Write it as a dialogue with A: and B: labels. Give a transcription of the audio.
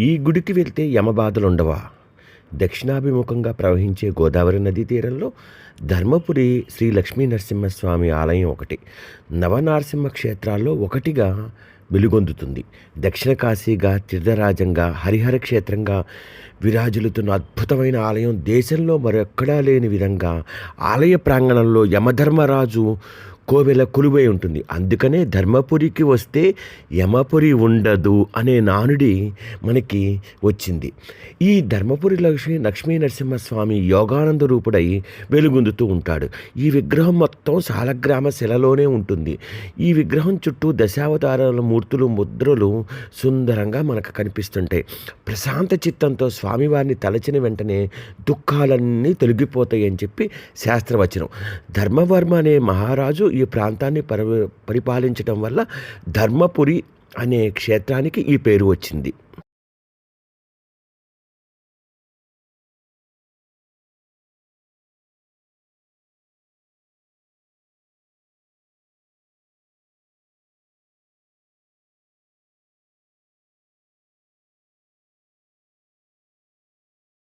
A: ఈ గుడికి వెళ్తే యమబాధలుండవా? దక్షిణాభిముఖంగా ప్రవహించే గోదావరి నదీ తీరంలో ధర్మపురి శ్రీ లక్ష్మీ నరసింహస్వామి ఆలయం ఒకటి. నవనారసింహ క్షేత్రాల్లో ఒకటిగా వెలుగొందుతుంది. దక్షిణ కాశీగా తీర్థరాజంగా హరిహర క్షేత్రంగా విరాజులుతున్న అద్భుతమైన ఆలయం దేశంలో మరెక్కడా లేని విధంగా ఆలయ ప్రాంగణంలో యమధర్మరాజు కోవెల కొలువై ఉంటుంది. అందుకనే ధర్మపురికి వస్తే యమపురి ఉండదు అనే నానుడి మనకి వచ్చింది. ఈ ధర్మపురి లక్ష్మీ లక్ష్మీ నరసింహస్వామి యోగానంద రూపుడై వెలుగొందుతూ ఉంటాడు. ఈ విగ్రహం మొత్తం సాలగ్రామ శిలలోనే ఉంటుంది. ఈ విగ్రహం చుట్టూ దశావతారాల మూర్తులు ముద్రలు సుందరంగా మనకు కనిపిస్తుంటాయి. ప్రశాంత చిత్తంతో స్వామివారిని తలచిన వెంటనే దుఃఖాలన్నీ తొలగిపోతాయి అని చెప్పి శాస్త్రవచనం. ధర్మవర్మ అనే మహారాజు ఈ ప్రాంతాన్ని పరి పరిపాలించడం వల్ల ధర్మపురి అనే క్షేత్రానికి ఈ పేరు వచ్చింది.